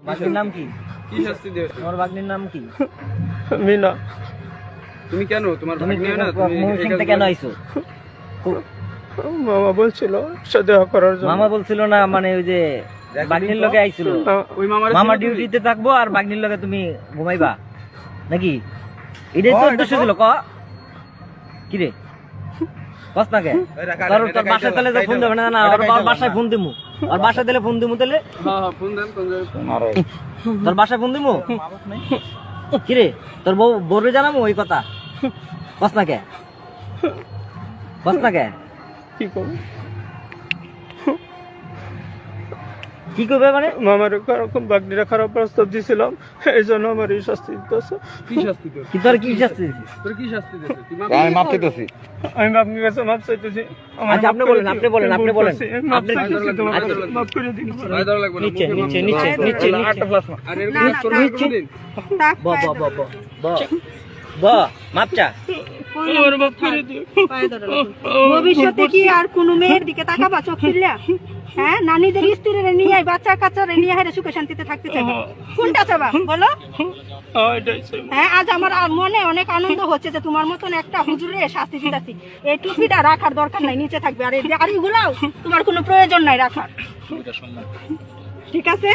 বাগনির নাম কি? কি শাস্তি দেবে তোমার বাগনির নাম কি? মিনা। তুমি কেন? তোমার তুমি না তুমি এই কেন আইছো? মামা বলছিল সদেহ করার জন্য। মামা বলছিল না মানে ওই যে বাগনির লগে আইছিল। ওই মামার মামা ডিউটিতে থাকব আর বাগনির লগে তুমি ঘুমাইবা। নাকি? এটাই তো উদ্দেশ্য ছিল ক? কি? রে? কস না কে? তোর বাসায় তাহলে ফোন দেবে না। বাসায় ফোন দিমু। আর বাসায় দিলে ফোন দিমু তাহলে? হ্যাঁ হ্যাঁ তোর বাসায় ফোন দিমু? কি রে তোর বউ বউরে জানামু ওই কথা? কস না কে? কস না কে? কি করব কি করবে মানে মামার এরকম বাগনিরা খারাপ প্রস্তাব দিয়েছিলাম এই জন্য আমার এই শাস্তি দিতেছে কি শাস্তি দেবে কি তোর কি শাস্তি দিছিস? তোর কি শাস্তি দেবে তুই মাপ আমি মাপ চাইতেছি আমি আপনার কাছে মাপ চাইতেছি আমার আচ্ছা, আপনি বলেন, আপনি বলেন, আপনি বলেন। মাপ আপনি- আচ্ছা। মাফ করে দিন ভাই ধরা লাগবে নিচে নিচে নিচে নিচে নিচে নিচে আর এরকম কাজ করবে না কোনোদিন ব ব ভবিষ্যতে কি আর কোনো মেয়ের দিকে তাকাবা চোখ ফিরলে? হ্যাঁ নানিদের স্ত্রীরে নিয়ে বাচ্চা কাচ্চারে নিয়ে হেরে সুখে শান্তিতে থাকতে চাইবা। কোনটা চাবা বলো? হ্যাঁ। হ্যাঁ আজ আমার আর মনে অনেক আনন্দ হচ্ছে যে তোমার মতন একটা হুজুরে শাস্তি দিতেছি এই টুপিটা রাখার দরকার নাই নিচে থাকবে। আর এই দাড়িগুলাও তোমার কোনো প্রয়োজন নাই রাখার। ঠিক আছে?